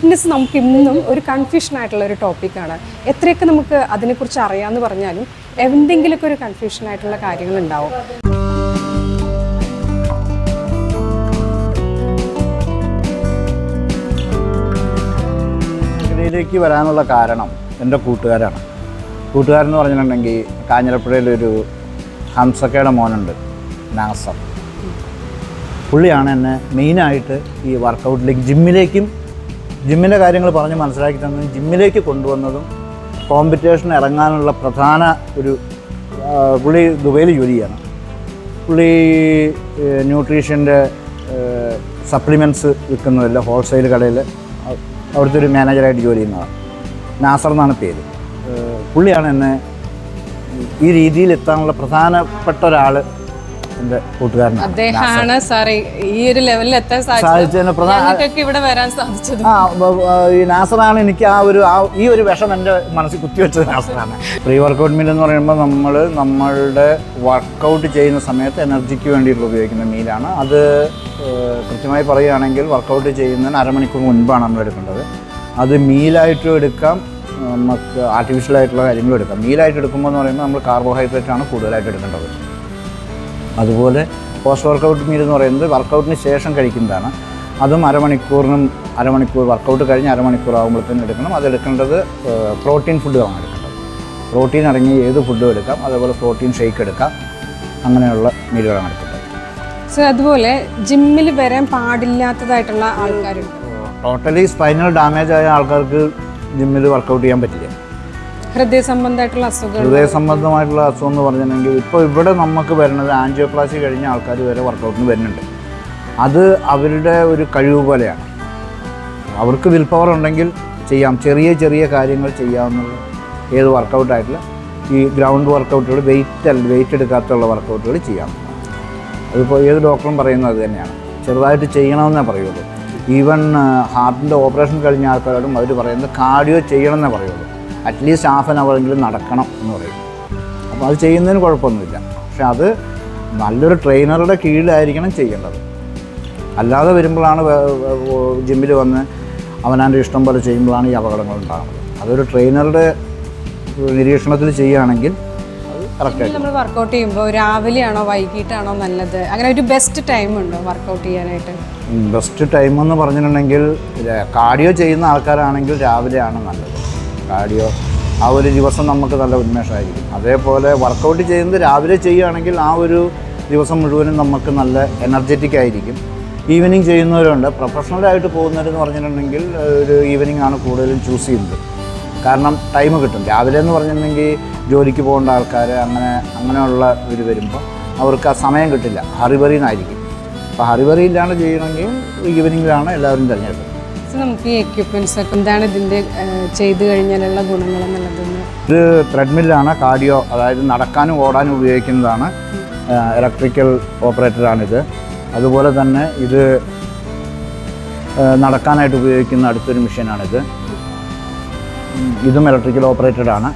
Fitness നമുക്ക് ഇന്നും ഒരു കൺഫ്യൂഷൻ ആയിട്ടുള്ള ഒരു ടോപ്പിക്കാണ് എത്രയൊക്കെ നമുക്ക് അതിനെക്കുറിച്ച് അറിയാമെന്ന് പറഞ്ഞാലും എന്തെങ്കിലുമൊക്കെ ഒരു കൺഫ്യൂഷൻ ആയിട്ടുള്ള കാര്യങ്ങൾ ഉണ്ടാവും. ഇതിലേക്ക് വരാനുള്ള കാരണം എന്റെ കൂട്ടുകാരാണ്. കൂട്ടുകാരെന്ന് പറഞ്ഞിട്ടുണ്ടെങ്കിൽ കാഞ്ഞിരപ്പുഴയിലൊരു ഹംസക്കയുടെ മോനുണ്ട് നാസർ. പുള്ളിയാണ് എന്നെ മെയിനായിട്ട് ഈ വർക്കൗട്ടിലേക്ക് ജിമ്മിലേക്കും ജിമ്മിന്റെ കാര്യങ്ങൾ പറഞ്ഞ് മനസ്സിലാക്കി തന്നതും ജിമ്മിലേക്ക് കൊണ്ടുവന്നതും കോമ്പറ്റീഷൻ ഇറങ്ങാനുള്ള പ്രധാന ഒരു പുള്ളി ദുബൈയിൽ ജോലി ചെയ്യണം. പുള്ളി ന്യൂട്രീഷന്റെ സപ്ലിമെന്റ്സ് വിൽക്കുന്നതല്ല ഹോൾസെയിൽ കടയിൽ അവിടുത്തെ ഒരു മാനേജറായിട്ട് ജോലി ചെയ്യുന്നതാണ്. നാസർ എന്നാണ് പേര്. പുള്ളിയാണ് എന്നെ ഈ രീതിയിൽ എത്താനുള്ള പ്രധാനപ്പെട്ട ഒരാൾ എന്റെ കൂട്ടുകാരനാണ്. അദ്ദേഹമാണ് സാറേ ഈ ഒരു ലെവലിൽ എത്താൻ സാധിച്ചതിന് ഞങ്ങൾക്കൊക്കെ ഇവിടെ വരാൻ സാധിച്ചത്. ആ ഈ നാസറാണ് എനിക്ക് ആ ഒരു ആ ഈ ഒരു വിഷം എന്റെ മനസ്സിൽ കുത്തിവെച്ചത് നാസറാണ്. പ്രീ വർക്കൗട്ട് മീൽ എന്ന് പറയുമ്പോൾ നമ്മൾ നമ്മളുടെ വർക്കൗട്ട് ചെയ്യുന്ന സമയത്ത് എനർജിക്ക് വേണ്ടിയിട്ടുള്ള ഉപയോഗിക്കുന്ന മീലാണ്. അത് കൃത്യമായി പറയുകയാണെങ്കിൽ വർക്കൗട്ട് ചെയ്യുന്നതിന് അരമണിക്കൂർ മുൻപാണ് നമ്മൾ എടുക്കേണ്ടത്. അത് മീലായിട്ടും എടുക്കാം നമുക്ക് ആർട്ടിഫിഷ്യലായിട്ടുള്ള കാര്യങ്ങളും എടുക്കാം. മീലായിട്ട് എടുക്കുമ്പോൾ എന്ന് പറയുമ്പോൾ നമ്മൾ കാർബോഹൈഡ്രേറ്റ് ആണ് കൂടുതലായിട്ട് എടുക്കേണ്ടത്. അതുപോലെ പോസ്റ്റ് വർക്കൗട്ട് മീൽ എന്ന് പറയുന്നത് വർക്കൗട്ടിന് ശേഷം കഴിക്കുന്നതാണ്. അതും അരമണിക്കൂറിനും അരമണിക്കൂർ വർക്കൗട്ട് കഴിഞ്ഞ് അരമണിക്കൂർ ആകുമ്പോഴത്തേനും എടുക്കണം. അതെടുക്കേണ്ടത് പ്രോട്ടീൻ ഫുഡുകളാണ് എടുക്കേണ്ടത്. പ്രോട്ടീൻ അടങ്ങിയ ഏത് ഫുഡും എടുക്കാം. അതേപോലെ പ്രോട്ടീൻ ഷേക്ക് എടുക്കാം. അങ്ങനെയുള്ള മീലുകളാണ് എടുക്കേണ്ടത്. സോ അതുപോലെ ജിമ്മിൽ വരാൻ പാടില്ലാത്തതായിട്ടുള്ള ആൾക്കാരുണ്ട്? ടോട്ടലി സ്പൈനൽ ഡാമേജ് ആയ ആൾക്കാർക്ക് ജിമ്മിൽ വർക്കൗട്ട് ചെയ്യാൻ പറ്റില്ല. ഹൃദയ സംബന്ധമായിട്ടുള്ള അസുഖങ്ങൾ. ഹൃദയ സംബന്ധമായിട്ടുള്ള അസുഖം എന്ന് പറഞ്ഞിട്ടുണ്ടെങ്കിൽ ഇപ്പോൾ ഇവിടെ നമുക്ക് വരുന്നത് ആൻജിയോപ്ലാസി കഴിഞ്ഞ ആൾക്കാർ വരെ വർക്കൗട്ടിന് വരുന്നുണ്ട്. അത് അവരുടെ ഒരു കഴിവ് പോലെയാണ്. അവർക്ക് വിൽ പവർ ഉണ്ടെങ്കിൽ ചെയ്യാം. ചെറിയ ചെറിയ കാര്യങ്ങൾ ചെയ്യാവുന്നത് ഏത് വർക്കൗട്ടായിട്ടുള്ള ഈ ഗ്രൗണ്ട് വർക്കൗട്ടുകൾ വെയിറ്റ് അല്ല വെയിറ്റ് എടുക്കാത്തുള്ള വർക്കൗട്ടുകൾ ചെയ്യാം. അതിപ്പോൾ ഏത് ഡോക്ടറും പറയുന്നത് അത് തന്നെയാണ്. ചെറുതായിട്ട് ചെയ്യണമെന്നേ പറയുള്ളൂ ഈവൻ ഹാർട്ടിന്റെ ഓപ്പറേഷൻ കഴിഞ്ഞ ആൾക്കാരോടും അവർ പറയുന്നത് കാർഡിയോ ചെയ്യണമെന്നേ പറയുള്ളൂ അറ്റ്ലീസ്റ്റ് ഹാഫ് ആൻ അവറെങ്കിലും നടക്കണം എന്ന് പറയും. അപ്പോൾ അത് ചെയ്യുന്നതിന് കുഴപ്പമൊന്നുമില്ല. പക്ഷെ അത് നല്ലൊരു ട്രെയിനറുടെ കീഴിലായിരിക്കണം ചെയ്യേണ്ടത്. അല്ലാതെ വരുമ്പോഴാണ് ജിമ്മിൽ വന്ന് അവനാന്റെ ഇഷ്ടം പോലെ ചെയ്യുമ്പോഴാണ് ഈ അപകടങ്ങൾ ഉണ്ടാകുന്നത്. അതൊരു ട്രെയിനറുടെ നിരീക്ഷണത്തിൽ ചെയ്യുകയാണെങ്കിൽ നമ്മൾ വർക്കൗട്ട് ചെയ്യുമ്പോൾ രാവിലെയാണോ വൈകിട്ടാണോ നല്ലത്? അങ്ങനെ ഒരു ബെസ്റ്റ് ടൈം ഉണ്ടോ വർക്കൗട്ട് ചെയ്യാനായിട്ട്? ബെസ്റ്റ് ടൈം എന്ന് പറഞ്ഞിട്ടുണ്ടെങ്കിൽ കാർഡിയോ ചെയ്യുന്ന ആൾക്കാരാണെങ്കിൽ രാവിലെയാണ് നല്ലത്. കാർഡിയോ ആ ഒരു ദിവസം നമുക്ക് നല്ല ഉന്മേഷമായിരിക്കും. അതേപോലെ വർക്കൗട്ട് ചെയ്യുന്നത് രാവിലെ ചെയ്യുകയാണെങ്കിൽ ആ ഒരു ദിവസം മുഴുവനും നമുക്ക് നല്ല എനർജറ്റിക് ആയിരിക്കും. ഈവനിങ് ചെയ്യുന്നവരുണ്ട്. പ്രൊഫഷണലായിട്ട് പോകുന്നവരെന്ന് പറഞ്ഞിട്ടുണ്ടെങ്കിൽ ഒരു ഈവനിങ് ആണ് കൂടുതലും ചൂസ് ചെയ്യുന്നത്. കാരണം ടൈം കിട്ടും. രാവിലെ എന്ന് പറഞ്ഞിട്ടുണ്ടെങ്കിൽ ജോലിക്ക് പോകേണ്ട ആൾക്കാർ അങ്ങനെ അങ്ങനെയുള്ള ഇത് വരുമ്പോൾ അവർക്ക് ആ സമയം കിട്ടില്ല. ഹറിബറിന്നായിരിക്കും. അപ്പോൾ ഹറിബറി ചെയ്യണമെങ്കിൽ ഈവനിങ്ങിലാണ് എല്ലാവരും തിരഞ്ഞെടുക്കുന്നത്. സോ നമുക്ക് ഈ എക്യൂപ്മെന്റ്സ് ഒക്കെ എന്താണ് ഇതിന്റെ ചെയ്തു കഴിഞ്ഞാലുള്ള ഗുണങ്ങൾ എന്നുള്ളതെന്ന് ഇത് ത്രെഡ്മില്ലാണ് കാർഡിയോ അതായത് നടക്കാനും ഓടാനും ഉപയോഗിക്കുന്നതാണ്. ഇലക്ട്രിക്കൽ ഓപ്പറേറ്ററാണിത് അതുപോലെ തന്നെ ഇത് നടക്കാനായിട്ട് ഉപയോഗിക്കുന്ന അടുത്തൊരു മെഷീനാണിത്. ഇത് ഇതും ഇലക്ട്രിക്കൽ ഓപ്പറേറ്റഡ് ആണ്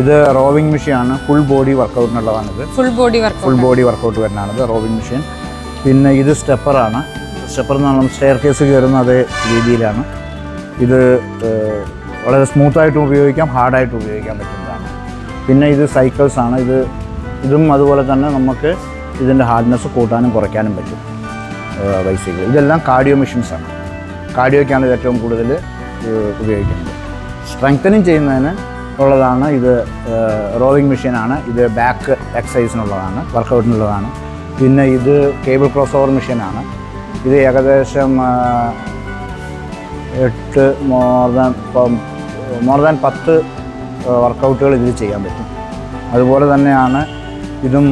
ഇത് റോവിംഗ് മെഷീനാണ് full body വർക്കൗട്ടിനുള്ളതാണിത് full body full body workout വരുന്നതാണിത് rowing machine പിന്നെ ഇത് സ്റ്റെപ്പറാണ് സ്റ്റെപ്പർ എന്ന് പറഞ്ഞാൽ സ്റ്റെയർ കേസ് കയറുന്ന അതേ രീതിയിലാണ്. ഇത് വളരെ സ്മൂത്തായിട്ടും ഉപയോഗിക്കാം ഹാർഡായിട്ടും ഉപയോഗിക്കാൻ പറ്റുന്നതാണ്. പിന്നെ ഇത് സൈക്കിൾസ് ആണ്. ഇത് ഇതും അതുപോലെ തന്നെ നമുക്ക് ഇതിന്റെ ഹാർഡ്നെസ് കൂട്ടാനും കുറയ്ക്കാനും പറ്റും ബൈസൈക്കിൾ ഇതെല്ലാം കാർഡിയോ മെഷീൻസ് ആണ്. കാർഡിയോയ്ക്കാണ് ഇത് ഏറ്റവും കൂടുതൽ ഉപയോഗിക്കുന്നത്. സ്ട്രെങ്തനിങ് ചെയ്യുന്നതിന് ഉള്ളതാണ് ഇത് റോവിങ് മെഷീനാണ്. ഇത് ബാക്ക് എക്സസൈസിനുള്ളതാണ് വർക്കൗട്ടിനുള്ളതാണ്. പിന്നെ ഇത് കേബിൾ ക്രോസ് ഓവർ മെഷീനാണ്. ഇത് ഏകദേശം എട്ട് മോർ ദാൻ മോർ ദാൻ പത്ത് വർക്കൗട്ടുകൾ ഇതിൽ ചെയ്യാൻ പറ്റും. അതുപോലെ തന്നെയാണ് ഇതും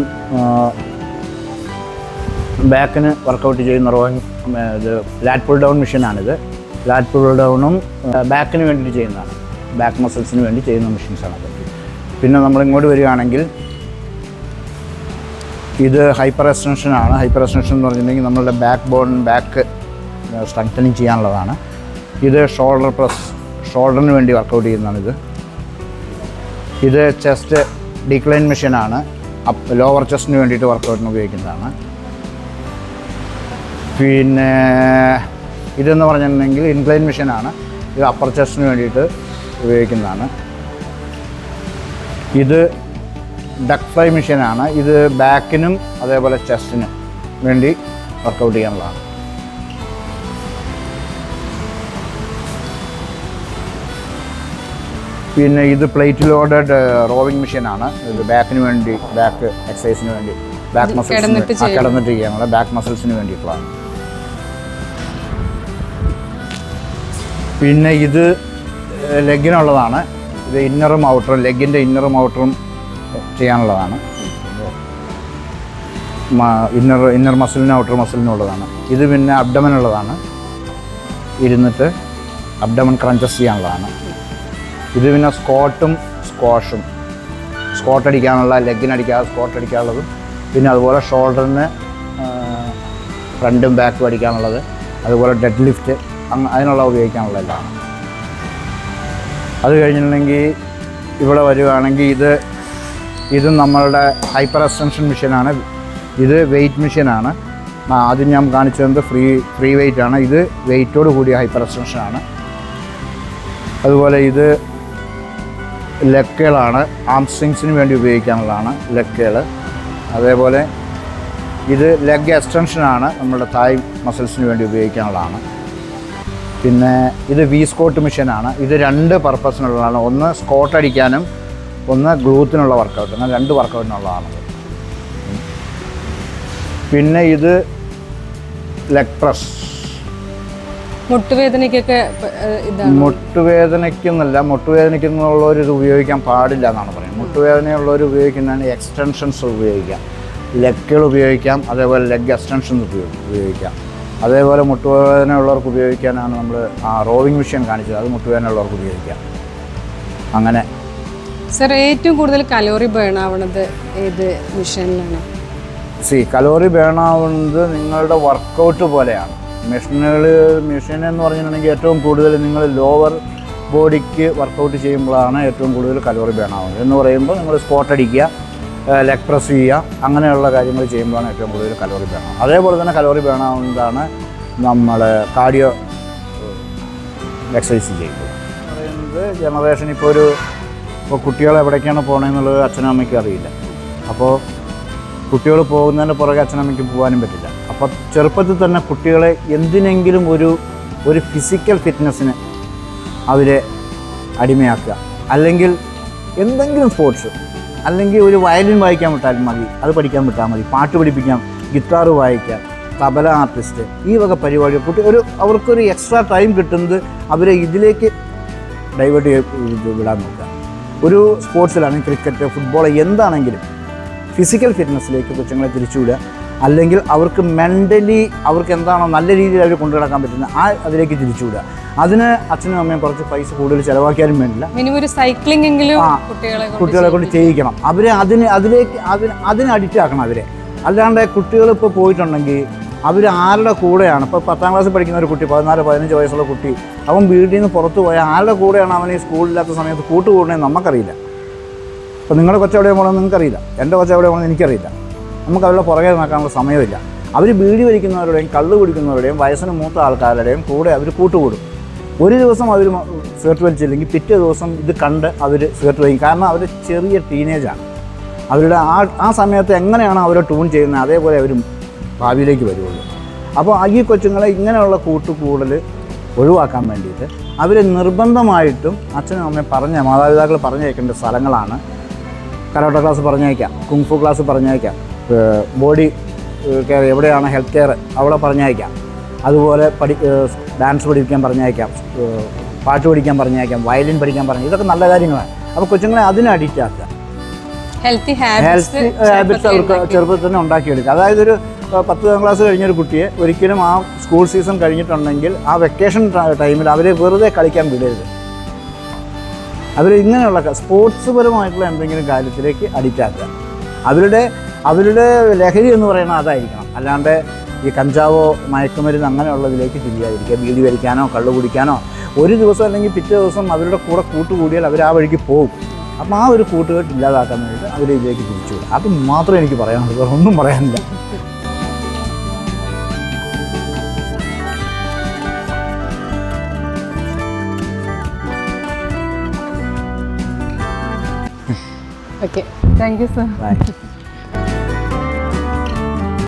ബാക്കിന് വർക്കൗട്ട് ചെയ്യുന്ന റോയിങ് ഇത് ലാറ്റ് പുൾ ഡൗൺ മെഷീനാണിത് ലാറ്റ് പുൾ ഡൗണും ബാക്കിന് വേണ്ടിയിട്ട് ചെയ്യുന്നതാണ്. ബാക്ക് മസിൽസിന് വേണ്ടി ചെയ്യുന്ന മെഷീൻസാണത് പിന്നെ നമ്മൾ ഇങ്ങോട്ട് വരികയാണെങ്കിൽ ഇത് ഹൈപ്പർ എക്സ്റ്റൻഷനാണ് ഹൈപ്പർ എക്സ്റ്റൻഷൻ എന്ന് പറഞ്ഞിട്ടുണ്ടെങ്കിൽ നമ്മളുടെ ബാക്ക് ബോൺ ബാക്ക് സ്ട്രെങ്തനിങ് ചെയ്യാനുള്ളതാണ്. ഇത് ഷോൾഡർ പ്രസ് ഷോൾഡറിന് വേണ്ടി വർക്കൗട്ട് ചെയ്യുന്നതാണ് ഇത്. ഇത് ചെസ്റ്റ് ഡിക്ലൈൻ മെഷീനാണ് അപ്പ് ലോവർ ചെസ്റ്റിന് വേണ്ടിയിട്ട് വർക്കൗട്ടിന് ഉപയോഗിക്കുന്നതാണ്. പിന്നെ ഇതെന്ന് പറഞ്ഞിട്ടുണ്ടെങ്കിൽ ഇൻക്ലൈൻ മെഷീനാണ് ഇത് അപ്പർ ചെസ്റ്റിന് വേണ്ടിയിട്ട് ഉപയോഗിക്കുന്നതാണ്. ഇത് ഡക്ക് ഫ്ലൈ മെഷീനാണ് ഇത് ബാക്കിനും അതേപോലെ ചെസ്റ്റിനും വേണ്ടി വർക്കൗട്ട് ചെയ്യാനുള്ളതാണ്. പിന്നെ ഇത് പ്ലേറ്റ് ലോഡഡ് റോവിങ് മെഷീനാണ് ഇത് ബാക്കിന് വേണ്ടി ബാക്ക് എക്സസൈസിന് വേണ്ടി ബാക്ക് മസിൽസ് മസിൽസിന് കിടന്നിട്ട് ചെയ്യാനുള്ള ബാക്ക് മസിൽസിന് വേണ്ടിയിട്ടുള്ളതാണ്. പിന്നെ ഇത് ലെഗിനുള്ളതാണ് ഇത് ഇന്നറും ഔട്ടറും ലെഗിന്റെ ഇന്നറും ഔട്ടറും ചെയ്യാനുള്ളതാണ്. ഇന്നർ ഇന്നർ മസിലിനും ഔട്ടർ മസിലിനും ഉള്ളതാണ് ഇത് പിന്നെ അബ്ഡമൻ ഉള്ളതാണ് ഇരുന്നിട്ട് അബ്ഡമൻ ക്രഞ്ചസ് ചെയ്യാനുള്ളതാണ്. ഇത് പിന്നെ സ്കോട്ടും സ്ക്വാഷും സ്കോട്ട് അടിക്കാനുള്ള ലെഗിനടിക്കാതെ സ്കോട്ട് അടിക്കാനുള്ളതും പിന്നെ അതുപോലെ ഷോൾഡറിന് ഫ്രണ്ടും ബാക്കും അടിക്കാനുള്ളത് അതുപോലെ ഡെഡ് ലിഫ്റ്റ് അതിനുള്ള ഉപയോഗിക്കാനുള്ളതെല്ലാം അത് കഴിഞ്ഞിട്ടുണ്ടെങ്കിൽ ഇവിടെ വരുവാണെങ്കിൽ ഇത് ഇത് നമ്മളുടെ ഹൈപ്പർ എക്സ്റ്റൻഷൻ മെഷീനാണ് ഇത് വെയിറ്റ് മെഷീനാണ് ആദ്യം ഞാൻ കാണിച്ചത് ഫ്രീ ഫ്രീ വെയിറ്റ് ആണ്. ഇത് വെയിറ്റോട് കൂടിയ ഹൈപ്പർ എക്സ്റ്റൻഷനാണ് അതുപോലെ ഇത് ലെക്കുകളാണ് ആംസ്റ്റിങ്സിന് വേണ്ടി ഉപയോഗിക്കാനുള്ളതാണ് ലെക്കുകൾ അതേപോലെ ഇത് ലെഗ് എക്സ്റ്റൻഷനാണ് നമ്മുടെ തായ് മസിൽസിന് വേണ്ടി ഉപയോഗിക്കാനുള്ളതാണ്. പിന്നെ ഇത് വി സ്കോട്ട് മെഷീനാണ് ഇത് രണ്ട് പർപ്പസിനുള്ളതാണ് ഒന്ന് സ്കോട്ട് അടിക്കാനും ഒന്ന് ഗ്ലൂത്തിനുള്ള വർക്കൗട്ട് അങ്ങനെ രണ്ട് വർക്കൗട്ടിനുള്ളതാണ് പിന്നെ ഇത് ലെഗ് പ്രസ് മുട്ടുവേദനയ്ക്കൊക്കെ മുട്ടുവേദനയ്ക്കെന്നല്ല മുട്ടുവേദനയ്ക്കുന്നുള്ളവർ ഇത് ഉപയോഗിക്കാൻ പാടില്ല എന്നാണ് പറയുന്നത്. മുട്ടുവേദനയുള്ളവർ ഉപയോഗിക്കുന്നതാണ് എക്സ്റ്റൻഷൻസ് ഉപയോഗിക്കാം. ലെഗുകൾ ഉപയോഗിക്കാം അതേപോലെ ലെഗ് എക്സ്റ്റൻഷൻസ് ഉപയോഗിക്കാം. അതേപോലെ മുട്ടുവേദന ഉള്ളവർക്ക് ഉപയോഗിക്കാനാണ് നമ്മൾ ആ റോവിങ് മെഷീൻ കാണിച്ചത്. അത് മുട്ടുവേദന ഉള്ളവർക്ക് ഉപയോഗിക്കാം. അങ്ങനെ. സർ ഏറ്റവും കൂടുതൽ കലോറി ബേൺ ആവണത് ഏത് മിഷനിലാണ് സി കലോറി ബേൺ ആവുന്നത് നിങ്ങളുടെ വർക്കൗട്ട് പോലെയാണ്. മെഷീനുകൾ മെഷീൻ എന്ന് പറഞ്ഞിട്ടുണ്ടെങ്കിൽ ഏറ്റവും കൂടുതൽ നിങ്ങൾ ലോവർ ബോഡിക്ക് വർക്കൗട്ട് ചെയ്യുമ്പോഴാണ് ഏറ്റവും കൂടുതൽ കലോറി ബേൺ ആവുന്നത്. എന്ന് പറയുമ്പോൾ നിങ്ങൾ സ്പോട്ട് അടിക്കുക ലെഗ് പ്രസ് ചെയ്യുക അങ്ങനെയുള്ള കാര്യങ്ങൾ ചെയ്യുമ്പോഴാണ് ഏറ്റവും കൂടുതൽ കലോറി ബേൺ ആവുന്നത്. അതേപോലെ തന്നെ കലോറി ബേൺ ആവുന്നതാണ് നമ്മൾ കാർഡിയോ എക്സസൈസ് ചെയ്യുന്നത്. പറയുന്നത് ജനറേഷൻ ഇപ്പോൾ ഒരു ഇപ്പോൾ കുട്ടികൾ എവിടേക്കാണ് പോകണമെന്നുള്ളത് അച്ഛനും അമ്മയ്ക്കും അറിയില്ല. അപ്പോൾ കുട്ടികൾ പോകുന്നതിന് പുറകെ അച്ഛനമ്മയ്ക്ക് പോകാനും പറ്റില്ല. അപ്പോൾ ചെറുപ്പത്തിൽ തന്നെ കുട്ടികളെ എന്തിനെങ്കിലും ഒരു ഒരു ഫിസിക്കൽ ഫിറ്റ്നസ്സിന് അവരെ അടിമയാക്കുക. അല്ലെങ്കിൽ എന്തെങ്കിലും സ്പോർട്സ് അല്ലെങ്കിൽ ഒരു വയലിൻ വായിക്കാൻ വിട്ടാൽ മതി അത് പഠിക്കാൻ വിട്ടാൽ മതി പാട്ട് പഠിപ്പിക്കാം ഗിറ്റാർ വായിക്കാം തബല ആർട്ടിസ്റ്റ് ഈ വക പരിപാടി കുട്ടി ഒരു അവർക്കൊരു എക്സ്ട്രാ ടൈം കിട്ടുന്നത് അവരെ ഇതിലേക്ക് ഡൈവേർട്ട് ചെയ്ത് വിടാൻ നോക്കുക. ഒരു സ്പോർട്സിലാണെങ്കിൽ ക്രിക്കറ്റ് ഫുട്ബോൾ എന്താണെങ്കിലും ഫിസിക്കൽ ഫിറ്റ്നസ്സിലേക്ക് കൊച്ചുങ്ങളെ തിരിച്ചുവിടുക. അല്ലെങ്കിൽ അവർക്ക് മെന്റലി അവർക്ക് എന്താണോ നല്ല രീതിയിൽ അവർ കൊണ്ടു നടക്കാൻ പറ്റുന്നത് ആ അതിലേക്ക് തിരിച്ചുവിടുക. അതിന് അച്ഛനും അമ്മയും കുറച്ച് പൈസ കൂടുതൽ ചിലവാക്കിയാലും വേണ്ടില്ല. മിനിമം ഒരു സൈക്ലിംഗ് എങ്കിലും കുട്ടികളെ കൊണ്ട് കുട്ടികളെ കൊണ്ട് ചെയ്യിക്കണം. അവരെ അതിന് അതിലേക്ക് അതിന് അതിന് അഡിക്റ്റ് ആക്കണം അവരെ. അല്ലാണ്ട് കുട്ടികൾ ഇപ്പോൾ പോയിട്ടുണ്ടെങ്കിൽ അവർ ആരുടെ കൂടെയാണ്? ഇപ്പോൾ പത്താം ക്ലാസ്സിൽ പഠിക്കുന്ന ഒരു കുട്ടി പതിനാല് പതിനഞ്ച് വയസ്സുള്ള കുട്ടി അവൻ വീട്ടിൽ നിന്ന് പുറത്തു പോയാൽ ആരുടെ കൂടെയാണ് അവൻ ഈ സ്കൂളില്ലാത്ത സമയത്ത് കൂട്ടുകൂടണമെന്ന് നമുക്കറിയില്ല. ഇപ്പോൾ നിങ്ങളുടെ കൊച്ചെവിടെ പോകണമെന്ന് നിങ്ങൾക്കറിയില്ല. എന്റെ കൊച്ചെവിടെ പോകണമെന്ന് എനിക്കറിയില്ല. നമുക്ക് അവരുടെ പുറകെ നടക്കാനുള്ള സമയമില്ല. അവർ ബീഡി വലിക്കുന്നവരുടെയും കള്ള് കുടിക്കുന്നവരുടെയും വയസ്സിന് മൂത്ത ആൾക്കാരുടെയും കൂടെ അവർ കൂട്ടുകൂടും. ഒരു ദിവസം അവർ സിഗരറ്റ് വലിച്ചില്ലെങ്കിൽ പിറ്റേ ദിവസം ഇത് കണ്ട് അവർ സിഗരറ്റ് വലിക്കും. കാരണം അവർ ചെറിയ ടീനേജാണ് അവരുടെ ആ ആ സമയത്ത് എങ്ങനെയാണ് അവരെ ട്യൂൺ ചെയ്യുന്നത്? അതേപോലെ അവർ ഭാവിയിലേക്ക് വരുള്ളൂ. അപ്പോൾ ഈ കൊച്ചുങ്ങളെ ഇങ്ങനെയുള്ള കൂട്ടുകൂടൽ ഒഴിവാക്കാൻ വേണ്ടിയിട്ട് അവർ നിർബന്ധമായിട്ടും അച്ഛനും അമ്മയും പറഞ്ഞ മാതാപിതാക്കൾ പറഞ്ഞയക്കേണ്ട സ്ഥലങ്ങളാണ്. കരോട്ട ക്ലാസ് പറഞ്ഞയക്കാം കുങ്ഫു ക്ലാസ് പറഞ്ഞയക്കാം ബോഡി കെയർ എവിടെയാണ് ഹെൽത്ത് കെയർ അവിടെ പറഞ്ഞയക്കാം. അതുപോലെ പഠി ഡാൻസ് പഠിക്കാൻ പറഞ്ഞയക്കാം പാട്ട് പഠിക്കാൻ പറഞ്ഞയക്കാം വയലിൻ പഠിക്കാൻ പറഞ്ഞു ഇതൊക്കെ നല്ല കാര്യങ്ങളാണ്. അപ്പോൾ കൊച്ചുങ്ങളെ അതിന് അഡിക്റ്റ് ആക്കുക. ഹെൽത്തി ഹാബിറ്റ്സ് അവർക്ക് ചെറുപ്പത്തിൽ തന്നെ ഉണ്ടാക്കിയെടുക്കുക. അതായത് ഒരു പത്താം ക്ലാസ് കഴിഞ്ഞൊരു കുട്ടിയെ ഒരിക്കലും ആ സ്കൂൾ സീസൺ കഴിഞ്ഞിട്ടുണ്ടെങ്കിൽ ആ വെക്കേഷൻ ടൈമിൽ അവരെ വെറുതെ കളിക്കാൻ വിടരുത്. അവർ ഇങ്ങനെയുള്ള സ്പോർട്സ് പരമായിട്ടുള്ള എന്തെങ്കിലും കാര്യത്തിലേക്ക് അഡിക്റ്റ് ആക്കുക. അവരുടെ അവരുടെ ലഹരി എന്ന് പറയുന്നത് അതായിരിക്കണം. അല്ലാണ്ട് ഈ കഞ്ചാവോ മയക്കുമരുന്ന് അങ്ങനെയുള്ളതിലേക്ക് തിരിയാതിരിക്കുക. ബീഡി വലിക്കാനോ കള്ളു കുടിക്കാനോ ഒരു ദിവസം അല്ലെങ്കിൽ പിറ്റേ ദിവസം അവരുടെ കൂടെ കൂട്ടുകൂടിയാൽ അവർ ആ വഴിക്ക് പോകും. അപ്പോൾ ആ ഒരു കൂട്ടുകെട്ട് ഇല്ലാതാക്കാൻ വേണ്ടിയിട്ട് അവരിതിലേക്ക് തിരിച്ചു അത് മാത്രമേ എനിക്ക് പറയാനുള്ളൂ. ഒന്നും പറയാനില്ല. Thank you sir